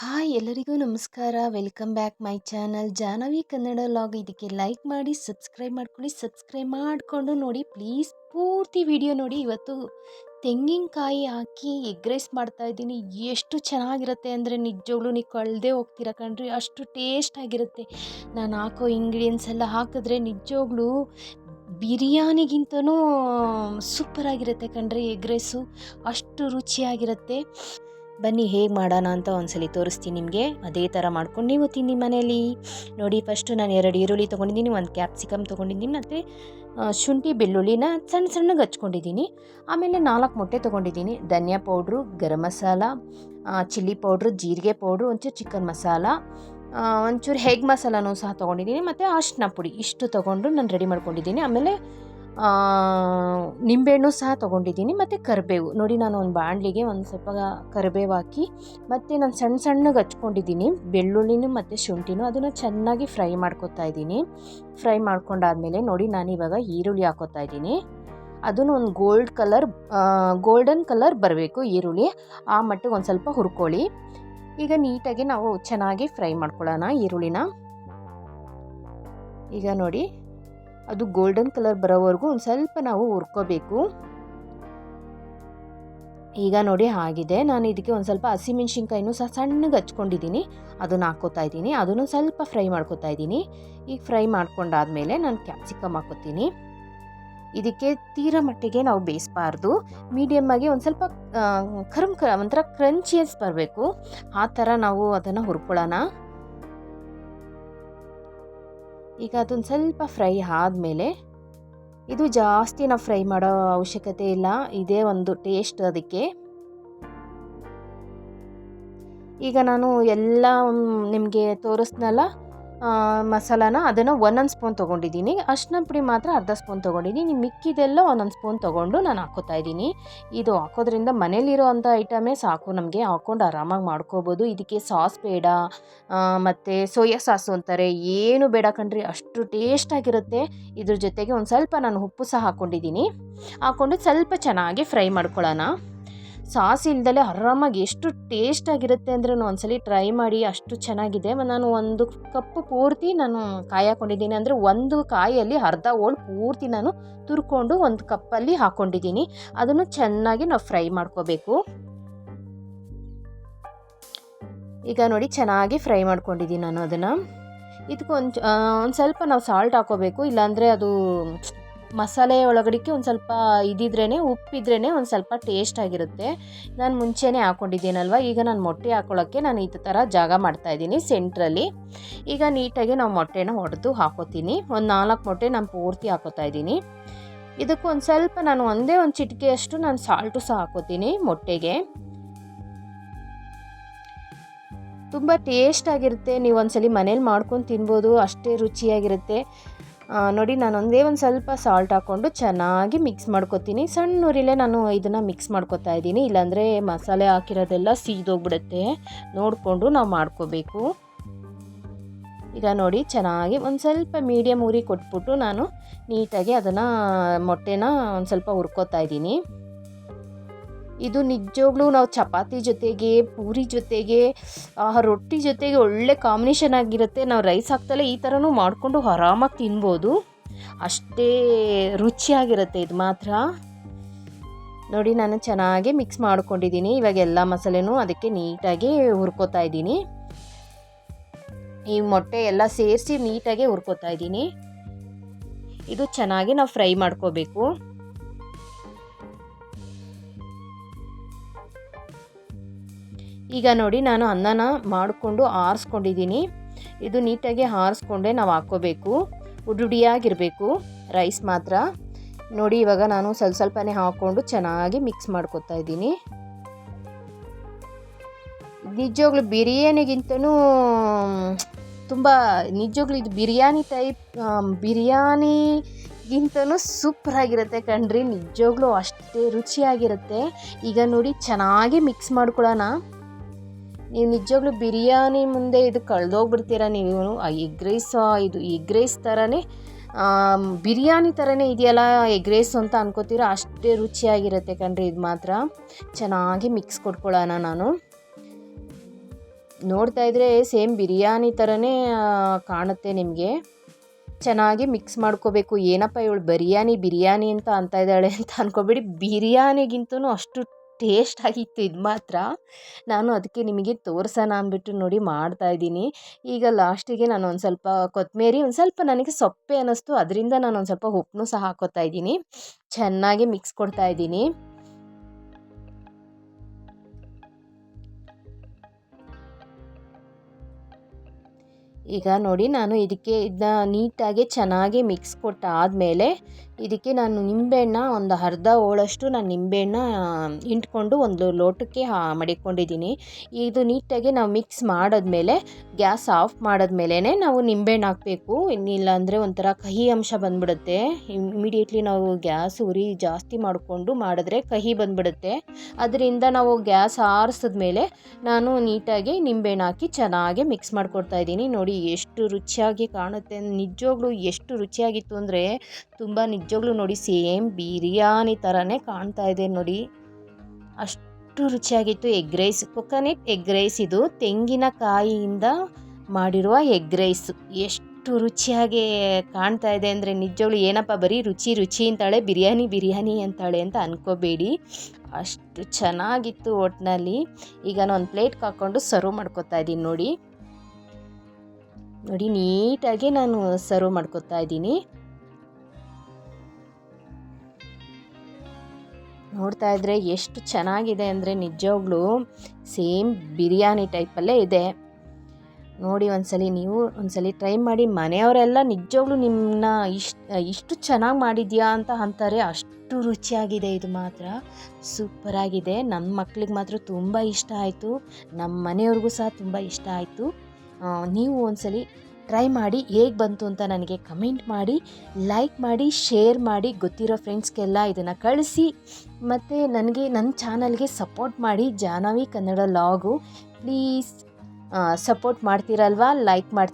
Hi ಎಲ್ಲರಿಗೂ ನಮಸ್ಕಾರ. Welcome back my channel. Jahnavi Kannada log ಇದಕ್ಕೆ ಲೈಕ್ ಮಾಡಿ, ಸಬ್ಸ್ಕ್ರೈಬ್ ಮಾಡ್ಕೊಳ್ಳಿ, ಸಬ್ಸ್ಕ್ರೈಬ್ ಮಾಡಿಕೊಂಡು ನೋಡಿ, ಪ್ಲೀಸ್ ಪೂರ್ತಿ ವಿಡಿಯೋ ನೋಡಿ. ಇವತ್ತು ತೆಂಗಿನಕಾಯಿ ಹಾಕಿ ಎಗ್ ರೈಸ್ ಮಾಡ್ತಾಯಿದ್ದೀನಿ ಎಷ್ಟು ಚೆನ್ನಾಗಿರುತ್ತೆ ಅಂದರೆ ನಿಜವಾಗ್ಲೂ ನೀವು ಕಳೆದೇ ಹೋಗ್ತೀರ ಕಣ್ರಿ. ಅಷ್ಟು ಟೇಸ್ಟ್ ಆಗಿರುತ್ತೆ. ನಾನು ಹಾಕೋ ಇಂಗ್ರೀಡಿಯೆಂಟ್ಸ್ ಎಲ್ಲ ಹಾಕಿದ್ರೆ ನಿಜವಾಗ್ಲೂ ಬಿರಿಯಾನಿಗಿಂತನೂ ಸೂಪರಾಗಿರುತ್ತೆ ಕಣ್ರಿ ಎಗ್ ರೈಸು. ಅಷ್ಟು ರುಚಿಯಾಗಿರುತ್ತೆ. ಬನ್ನಿ ಹೇಗೆ ಮಾಡೋಣ ಅಂತ ಒಂದ್ಸಲಿ ತೋರಿಸ್ತೀನಿ ನಿಮಗೆ. ಅದೇ ಥರ ಮಾಡ್ಕೊಂಡು ನೀವು ತಿನ್ನಿ ಮನೇಲಿ. ನೋಡಿ ಫಸ್ಟು ನಾನು ಎರಡು ಈರುಳ್ಳಿ ತೊಗೊಂಡಿದ್ದೀನಿ, ಒಂದು ಕ್ಯಾಪ್ಸಿಕಮ್ ತೊಗೊಂಡಿದ್ದೀನಿ, ಮತ್ತು ಶುಂಠಿ ಬೆಳ್ಳುಳ್ಳಿನ ಸಣ್ಣ ಸಣ್ಣಗೆ ಹಚ್ಕೊಂಡಿದ್ದೀನಿ. ಆಮೇಲೆ ನಾಲ್ಕು ಮೊಟ್ಟೆ ತೊಗೊಂಡಿದ್ದೀನಿ. ಧನಿಯಾ powder, garam masala chilli powder, ಜೀರಿಗೆ ಪೌಡ್ರು, ಒಂಚೂರು ಚಿಕನ್ ಮಸಾಲ ಒಂಚೂರು ಹೆಗ್ ಮಸಾಲನೂ ಸಹ ತೊಗೊಂಡಿದ್ದೀನಿ, ಮತ್ತು ಅರ್ಶಿನ ಪುಡಿ. ಇಷ್ಟು ತೊಗೊಂಡು ನಾನು ರೆಡಿ ಮಾಡ್ಕೊಂಡಿದ್ದೀನಿ. ಆಮೇಲೆ ನಿಂಬೆಹಣ್ಣು ಸಹ ತೊಗೊಂಡಿದ್ದೀನಿ, ಮತ್ತು ಕರಿಬೇವು. ನೋಡಿ, ನಾನು ಒಂದು ಬಾಣಲಿಗೆ ಒಂದು ಸ್ವಲ್ಪ ಕರಿಬೇವು ಹಾಕಿ, ಮತ್ತು ನಾನು ಸಣ್ಣ ಸಣ್ಣಗೆ ಹಚ್ಕೊಂಡಿದ್ದೀನಿ. ಬೆಳ್ಳುಳ್ಳಿನೂ ಮತ್ತು ಶುಂಠಿನೂ ಅದನ್ನು ಚೆನ್ನಾಗಿ ಫ್ರೈ ಮಾಡ್ಕೊತಾ ಇದ್ದೀನಿ. ಫ್ರೈ ಮಾಡ್ಕೊಂಡಾದಮೇಲೆ ನೋಡಿ, ನಾನು ಇವಾಗ ಈರುಳ್ಳಿ ಹಾಕೋತಾ ಇದ್ದೀನಿ. ಅದನ್ನು ಒಂದು ಗೋಲ್ಡ್ ಕಲರ್ ಗೋಲ್ಡನ್ ಕಲರ್ ಬರಬೇಕು ಈರುಳ್ಳಿ. ಆ ಮಟ್ಟಿಗೆ ಒಂದು ಸ್ವಲ್ಪ ಹುರ್ಕೊಳ್ಳಿ. ಈಗ ನೀಟಾಗಿ ನಾವು ಚೆನ್ನಾಗಿ ಫ್ರೈ ಮಾಡ್ಕೊಳ್ಳೋಣ ಈರುಳ್ಳಿನ. ಈಗ ನೋಡಿ ಅದು ಗೋಲ್ಡನ್ ಕಲರ್ ಬರೋವರೆಗೂ ಒಂದು ಸ್ವಲ್ಪ ನಾವು ಹುರ್ಕೋಬೇಕು. ಈಗ ನೋಡಿ ಆಗಿದೆ. ನಾನು ಇದಕ್ಕೆ ಒಂದು ಸ್ವಲ್ಪ ಹಸಿಮೆಣ್ಸಿನ್ಕಾಯಿನೂ ಸಹ ಸಣ್ಣಗೆ ಹಚ್ಕೊಂಡಿದ್ದೀನಿ. ಅದನ್ನು ಹಾಕೋತಾ ಇದ್ದೀನಿ. ಅದನ್ನು ಸ್ವಲ್ಪ ಫ್ರೈ ಮಾಡ್ಕೋತಾ ಇದ್ದೀನಿ. ಈಗ ಫ್ರೈ ಮಾಡ್ಕೊಂಡಾದಮೇಲೆ ನಾನು ಕ್ಯಾಪ್ಸಿಕಮ್ ಹಾಕೋತೀನಿ. ಇದಕ್ಕೆ ತೀರ ಮಟ್ಟಿಗೆ ನಾವು ಬೇಯಿಸಬಾರ್ದು. ಮೀಡಿಯಮ್ಮಾಗಿ ಒಂದು ಸ್ವಲ್ಪ ಕರ್ಮ್ ಕರ ಒಂಥರ ಕ್ರಂಚಿಯಸ್ ಬರಬೇಕು. ಆ ಥರ ನಾವು ಅದನ್ನು ಹುರ್ಕೊಳ್ಳೋಣ. ಈಗ ಅದೊಂದು ಸ್ವಲ್ಪ ಫ್ರೈ ಆದಮೇಲೆ ಇದು ಜಾಸ್ತಿ ನಾವು ಫ್ರೈ ಮಾಡೋ ಅವಶ್ಯಕತೆ ಇಲ್ಲ. ಇದೇ ಒಂದು ಟೇಸ್ಟ್ ಅದಕ್ಕೆ. ಈಗ ನಾನು ಎಲ್ಲ ನಿಮಗೆ ತೋರಿಸ್ನಲ್ಲ ಮಸಾಲಾನ ಅದನ್ನು ಒಂದೊಂದು ಸ್ಪೂನ್ ತೊಗೊಂಡಿದ್ದೀನಿ. ಅರ್ಶಿನ ಪುಡಿ ಮಾತ್ರ ಅರ್ಧ ಸ್ಪೂನ್ ತೊಗೊಂಡಿದ್ದೀನಿ. ಮಿಕ್ಕಿದೆಲ್ಲ ಒಂದೊಂದು ಸ್ಪೂನ್ ತೊಗೊಂಡು ನಾನು ಹಾಕೋತಾ ಇದ್ದೀನಿ. ಇದು ಹಾಕೋದ್ರಿಂದ ಮನೇಲಿರೋ ಅಂಥ ಐಟಮೇ ಸಾಕು. ನಮಗೆ ಹಾಕ್ಕೊಂಡು ಆರಾಮಾಗಿ ಮಾಡ್ಕೋಬೋದು. ಇದಕ್ಕೆ ಸಾಸ್ ಬೇಡ ಮತ್ತು ಸೋಯಾ ಸಾಸು ಅಂತಾರೆ. ಏನು ಬೇಡ ಕಣ್ರಿ, ಅಷ್ಟು ಟೇಸ್ಟಾಗಿರುತ್ತೆ ಇದ್ರ ಜೊತೆಗೆ ಒಂದು ಸ್ವಲ್ಪ ನಾನು ಉಪ್ಪು ಸಹ ಹಾಕ್ಕೊಂಡಿದ್ದೀನಿ ಹಾಕ್ಕೊಂಡು ಸ್ವಲ್ಪ ಚೆನ್ನಾಗಿ ಫ್ರೈ ಮಾಡ್ಕೊಳ್ಳೋಣ. ಸಾಸ್ ಇಲ್ದಲೆ ಆರಾಮಾಗಿ ಎಷ್ಟು ಟೇಸ್ಟಾಗಿರುತ್ತೆ ಅಂದ್ರೆ ಒಂದ್ಸಲಿ ಟ್ರೈ ಮಾಡಿ ಅಷ್ಟು ಚೆನ್ನಾಗಿದೆ. ನಾನು ಒಂದು ಕಪ್ ಪೂರ್ತಿ ನಾನು ಕಾಯಿ ಹಾಕೊಂಡಿದ್ದೀನಿ. ಅಂದರೆ ಒಂದು ಕಾಯಲ್ಲಿ ಅರ್ಧ ಓಳು ಪೂರ್ತಿ ನಾನು ತುರ್ಕೊಂಡು ಒಂದು ಕಪ್ಪಲ್ಲಿ ಹಾಕ್ಕೊಂಡಿದ್ದೀನಿ ಅದನ್ನು ಚೆನ್ನಾಗಿ ನಾವು ಫ್ರೈ ಮಾಡ್ಕೋಬೇಕು. ಈಗ ನೋಡಿ ಚೆನ್ನಾಗಿ ಫ್ರೈ ಮಾಡ್ಕೊಂಡಿದ್ದೀನಿ ನಾನು ಅದನ್ನು. ಇದಕ್ಕೊಂದು ಒಂದು ಸ್ವಲ್ಪ ನಾವು ಸಾಲ್ಟ್ ಹಾಕೋಬೇಕು. ಇಲ್ಲಾಂದರೆ ಅದು ಮಸಾಲೆ ಒಳಗಡಿಕೆ ಒಂದು ಸ್ವಲ್ಪ ಇದಿದ್ರೇ ಉಪ್ಪಿದ್ರೇ ಒಂದು ಸ್ವಲ್ಪ ಟೇಸ್ಟ್ ಆಗಿರುತ್ತೆ. ನಾನು ಮುಂಚೆನೇ ಹಾಕ್ಕೊಂಡಿದ್ದೀನಲ್ವ ಈಗ ನಾನು ಮೊಟ್ಟೆ ಹಾಕೊಳ್ಳೋಕ್ಕೆ ನಾನು ಈ ಥರ ಜಾಗ ಮಾಡ್ತಾಯಿದ್ದೀನಿ ಸೆಂಟ್ರಲ್ಲಿ ಈಗ ನೀಟಾಗಿ ನಾವು ಮೊಟ್ಟೆನ ಹೊಡೆದು ಹಾಕೋತೀನಿ. ಒಂದು ನಾಲ್ಕು ಮೊಟ್ಟೆ ನಾನು ಪೂರ್ತಿ ಹಾಕೋತಾ ಇದ್ದೀನಿ. ಇದಕ್ಕೆ ಒಂದು ಸ್ವಲ್ಪ ನಾನು ಒಂದೇ ಒಂದು ಚಿಟಿಕೆಯಷ್ಟು ನಾನು ಸಾಲ್ಟು ಸಹ ಹಾಕೋತೀನಿ ಮೊಟ್ಟೆಗೆ. ತುಂಬ ಟೇಸ್ಟ್ ಆಗಿರುತ್ತೆ. ನೀವು ಒಂದ್ಸಲಿ ಮನೇಲಿ ಮಾಡ್ಕೊಂಡು ತಿನ್ಬೋದು, ಅಷ್ಟೇ ರುಚಿಯಾಗಿರುತ್ತೆ. ನೋಡಿ ನಾನು ಒಂದೇ ಒಂದು ಸ್ವಲ್ಪ ಸಾಲ್ಟ್ ಹಾಕ್ಕೊಂಡು ಚೆನ್ನಾಗಿ ಮಿಕ್ಸ್ ಮಾಡ್ಕೊತೀನಿ. ಸಣ್ಣ ಉರಿಲೇ ನಾನು ಇದನ್ನು ಮಿಕ್ಸ್ ಮಾಡ್ಕೊತಾ ಇದ್ದೀನಿ. ಇಲ್ಲಾಂದರೆ ಮಸಾಲೆ ಹಾಕಿರೋದೆಲ್ಲ ಸೀದೋಗ್ಬಿಡುತ್ತೆ. ನೋಡಿಕೊಂಡು ನಾವು ಮಾಡ್ಕೋಬೇಕು. ಈಗ ನೋಡಿ, ಚೆನ್ನಾಗಿ ಒಂದು ಸ್ವಲ್ಪ ಮೀಡಿಯಮ್ ಉರಿ ಕೊಟ್ಬಿಟ್ಟು ನಾನು ನೀಟಾಗಿ ಅದನ್ನು ಮೊಟ್ಟೆನ ಒಂದು ಸ್ವಲ್ಪ ಹುರ್ಕೋತಾ ಇದ್ದೀನಿ. ಇದು ನಿಜವಾಗ್ಲೂ ನಾವು ಚಪಾತಿ ಜೊತೆಗೆ, ಪೂರಿ ಜೊತೆಗೆ ರೊಟ್ಟಿ ಜೊತೆಗೆ ಒಳ್ಳೆ ಕಾಂಬಿನೇಷನ್ ಆಗಿರುತ್ತೆ. ನಾವು ರೈಸ್ ಹಾಕ್ತಲೇ ಈ ಥರನೂ ಮಾಡಿಕೊಂಡು ಆರಾಮಾಗಿ ತಿನ್ಬೋದು. ಅಷ್ಟೇ ರುಚಿಯಾಗಿರುತ್ತೆ ಇದು ಮಾತ್ರ. ನೋಡಿ, ನಾನು ಚೆನ್ನಾಗಿ ಮಿಕ್ಸ್ ಮಾಡ್ಕೊಂಡಿದ್ದೀನಿ. ಇವಾಗ ಎಲ್ಲ ಮಸಾಲೆನೂ ಅದಕ್ಕೆ ನೀಟಾಗಿ ಹುರ್ಕೋತಾ ಇದ್ದೀನಿ. ಈ ಮೊಟ್ಟೆ ಎಲ್ಲ ಸೇರಿಸಿ ನೀಟಾಗಿ ಹುರ್ಕೋತಾ ಇದ್ದೀನಿ. ಇದು ಚೆನ್ನಾಗಿ ನಾವು ಫ್ರೈ ಮಾಡ್ಕೋಬೇಕು. ಈಗ ನೋಡಿ ನಾನು ಅನ್ನನ ಮಾಡಿಕೊಂಡು ಆರಿಸ್ಕೊಂಡಿದ್ದೀನಿ. ಇದು ನೀಟಾಗಿ ಆರಿಸ್ಕೊಂಡೆ ನಾವು ಹಾಕ್ಕೋಬೇಕು. ಉಡುಡಿಯಾಗಿರಬೇಕು ರೈಸ್ ಮಾತ್ರ. ನೋಡಿ ಇವಾಗ ನಾನು ಸ್ವಲ್ಪ ಸ್ವಲ್ಪನೇ ಹಾಕ್ಕೊಂಡು ಚೆನ್ನಾಗಿ ಮಿಕ್ಸ್ ಮಾಡ್ಕೊತಾ ಇದ್ದೀನಿ. ನಿಜವಾಗ್ಲೂ ಬಿರಿಯಾನಿಗಿಂತನೂ, ತುಂಬ ನಿಜವಾಗ್ಲೂ ಇದು ಬಿರಿಯಾನಿ ಟೈಪ್ ಬಿರಿಯಾನಿಗಿಂತನೂ ಸೂಪರಾಗಿರುತ್ತೆ ಕಣ್ರಿ. ನಿಜವಾಗ್ಲೂ ಅಷ್ಟೇ ರುಚಿಯಾಗಿರುತ್ತೆ. ಈಗ ನೋಡಿ ಚೆನ್ನಾಗಿ ಮಿಕ್ಸ್ ಮಾಡ್ಕೊಳ್ಳೋಣ. ನೀವು ನಿಜವಾಗ್ಲೂ ಬಿರಿಯಾನಿ ಮುಂದೆ ಇದು ಕಳೆದೋಗ್ಬಿಡ್ತೀರ ನೀವು? ಆ ಎಗ್ ರೈಸ್ ಇದು ಎಗ್ ರೈಸ್ ಥರನೇ ಬಿರಿಯಾನಿ ಥರನೇ ಇದೆಯಲ್ಲ ಎಗ್ ರೈಸ್ ಅಂತ ಅನ್ಕೋತೀರ? ಅಷ್ಟೇ ರುಚಿಯಾಗಿರುತ್ತೆ ಕಣ್ರಿ ಇದು ಮಾತ್ರ. ಚೆನ್ನಾಗಿ ಮಿಕ್ಸ್ ಕೊಟ್ಕೊಳ್ಳೋಣ ನಾನು. ನೋಡ್ತಾ ಇದ್ರೆ ಸೇಮ್ ಬಿರಿಯಾನಿ ಥರನೇ ಕಾಣುತ್ತೆ ನಿಮಗೆ. ಚೆನ್ನಾಗಿ ಮಿಕ್ಸ್ ಮಾಡ್ಕೋಬೇಕು. ಏನಪ್ಪ ಇವಳು ಬಿರಿಯಾನಿ ಬಿರಿಯಾನಿ ಅಂತ ಅಂತ ಇದ್ದಾಳೆ ಅಂತ ಅನ್ಕೋಬೇಡಿ. ಬಿರಿಯಾನಿಗಿಂತನೂ ಅಷ್ಟು ಟೇಸ್ಟ್ ಆಗಿತ್ತು ಇದು ಮಾತ್ರ. ನಾನು ಅದಕ್ಕೆ ನಿಮಗೆ ತೋರಿಸೋಣ ಅಂದ್ಬಿಟ್ಟು ನೋಡಿ ಮಾಡ್ತಾ ಇದ್ದೀನಿ. ಈಗ ಲಾಸ್ಟಿಗೆ ನಾನು ಒಂದು ಸ್ವಲ್ಪ ಕೊತ್ತಂಬರಿ ಒಂದು ಸ್ವಲ್ಪ ನನಗೆ ಸೊಪ್ಪೆ ಅನ್ನಿಸ್ತು. ಅದರಿಂದ ನಾನು ಒಂದು ಸ್ವಲ್ಪ ಉಪ್ಪನ್ನು ಸಹ ಹಾಕೋತಾ ಇದ್ದೀನಿ. ಚೆನ್ನಾಗಿ ಮಿಕ್ಸ್ ಕೊಡ್ತಾ ಇದ್ದೀನಿ. ಈಗ ನೋಡಿ ನಾನು ಇದಕ್ಕೆ ಇದನ್ನ ನೀಟಾಗಿ ಚೆನ್ನಾಗಿ ಮಿಕ್ಸ್ ಕೊಟ್ಟಾದಮೇಲೆ ಇದಕ್ಕೆ ನಾನು ನಿಂಬೆಹಣ್ಣ ಒಂದು ಅರ್ಧ ಹೋಳಷ್ಟು ನಾನು ನಿಂಬೆಹಣ್ಣ ಹಿಂಡ್ಕೊಂಡು ಒಂದು ಲೋಟಕ್ಕೆ ಮಡಿಕೊಂಡಿದ್ದೀನಿ. ಇದು ನೀಟಾಗಿ ನಾವು ಮಿಕ್ಸ್ ಮಾಡಿದ್ಮೇಲೆ ಗ್ಯಾಸ್ ಆಫ್ ಮಾಡಿದ್ಮೇಲೆ ನಾವು ನಿಂಬೆಹಣ್ಣು ಹಾಕಬೇಕು. ಇನ್ನಿಲ್ಲ ಅಂದರೆ ಒಂಥರ ಕಹಿ ಅಂಶ ಬಂದ್ಬಿಡುತ್ತೆ. ಇಮಿಡಿಯೇಟ್ಲಿ ನಾವು ಗ್ಯಾಸ್ ಉರಿ ಜಾಸ್ತಿ ಮಾಡಿಕೊಂಡು ಮಾಡಿದ್ರೆ ಕಹಿ ಬಂದ್ಬಿಡುತ್ತೆ. ಅದರಿಂದ ನಾವು ಗ್ಯಾಸ್ ಆರಿಸಿದ್ಮೇಲೆ ನಾನು ನೀಟಾಗಿ ನಿಂಬೆಹಣ್ಣು ಹಾಕಿ ಚೆನ್ನಾಗಿ ಮಿಕ್ಸ್ ಮಾಡ್ಕೊಡ್ತಾ ಇದ್ದೀನಿ. ನೋಡಿ ಎಷ್ಟು ರುಚಿಯಾಗಿ ಕಾಣುತ್ತೆ ನಿಜವಾಗ್ಲೂ ಎಷ್ಟು ರುಚಿಯಾಗಿತ್ತು ಅಂದರೆ ತುಂಬ ನಿಜವಾಗ್ಲೂ ನೋಡಿ ಸೇಮ್ ಬಿರಿಯಾನಿ ಥರನೇ ಕಾಣ್ತಾ ಇದೆ ನೋಡಿ. ಅಷ್ಟು ರುಚಿಯಾಗಿತ್ತು egg rice, coconut egg rice ಇದು ತೆಂಗಿನಕಾಯಿಯಿಂದ ಮಾಡಿರುವ ಎಗ್ ರೈಸ್. ಎಷ್ಟು ರುಚಿಯಾಗಿ ಕಾಣ್ತಾ ಇದೆ ಅಂದರೆ ನಿಜವಾಗ್ಲು ಏನಪ್ಪ ಬರೀ ರುಚಿ ರುಚಿ ಅಂತಾಳೆ, ಬಿರಿಯಾನಿ ಬಿರಿಯಾನಿ ಅಂತಾಳೆ ಅಂತ ಅನ್ಕೋಬೇಡಿ. ಅಷ್ಟು ಚೆನ್ನಾಗಿತ್ತು ಒಟ್ಟಿನಲ್ಲಿ ಈಗ ನಾನು ಒಂದು ಪ್ಲೇಟ್ಗೆ ಹಾಕ್ಕೊಂಡು ಸರ್ವ್ ಮಾಡ್ಕೊತಾ ಇದ್ದೀನಿ ನೋಡಿ. ನೋಡಿ, ನೀಟಾಗಿ ನಾನು ಸರ್ವ್ ಮಾಡ್ಕೊತಾ ಇದ್ದೀನಿ. ನೋಡ್ತಾ ಇದ್ರೆ ಎಷ್ಟು ಚೆನ್ನಾಗಿದೆ ಅಂದರೆ ನಿಜವಾಗ್ಲೂ ಸೇಮ್ ಬಿರಿಯಾನಿ ಟೈಪಲ್ಲೇ ಇದೆ. ನೋಡಿ, ಒಂದ್ಸಲಿ ನೀವು ಒಂದ್ಸಲಿ ಟ್ರೈ ಮಾಡಿ. ಮನೆಯವರೆಲ್ಲ ನಿಜವಾಗ್ಲೂ ನಿಮ್ಮನ್ನ ಇಷ್ಟು ಇಷ್ಟು ಚೆನ್ನಾಗಿ ಮಾಡಿದ್ಯಾ ಅಂತ ಅಂತಾರೆ. ಅಷ್ಟು ರುಚಿಯಾಗಿದೆ ಇದು ಮಾತ್ರ. ಸೂಪರಾಗಿದೆ. ನಮ್ಮ ಮಕ್ಳಿಗೆ ಮಾತ್ರ ತುಂಬ ಇಷ್ಟ ಆಯಿತು. ನಮ್ಮ ಮನೆಯವ್ರಿಗೂ ಸಹ ತುಂಬ ಇಷ್ಟ ಆಯಿತು. ನೀವು ಒಂದ್ಸಲಿ ಟ್ರೈ ಮಾಡಿ ಹೇಗೆ ಬಂತು ಅಂತ ನನಗೆ ಕಮೆಂಟ್ ಮಾಡಿ ಲೈಕ್ ಮಾಡಿ ಶೇರ್ ಮಾಡಿ, ಗೊತ್ತಿರೋ ಫ್ರೆಂಡ್ಸ್ಗೆಲ್ಲ ಇದನ್ನು ಕಳಿಸಿ. ಮತ್ತು ನನಗೆ ನನ್ನ ಚಾನಲ್ಗೆ ಸಪೋರ್ಟ್ ಮಾಡಿ ಜಾನವಿ ಕನ್ನಡ ಲಾಗು ಪ್ಲೀಸ್ ಸಪೋರ್ಟ್ ಮಾಡ್ತೀರಲ್ವಾ? ಲೈಕ್ ಮಾಡಿ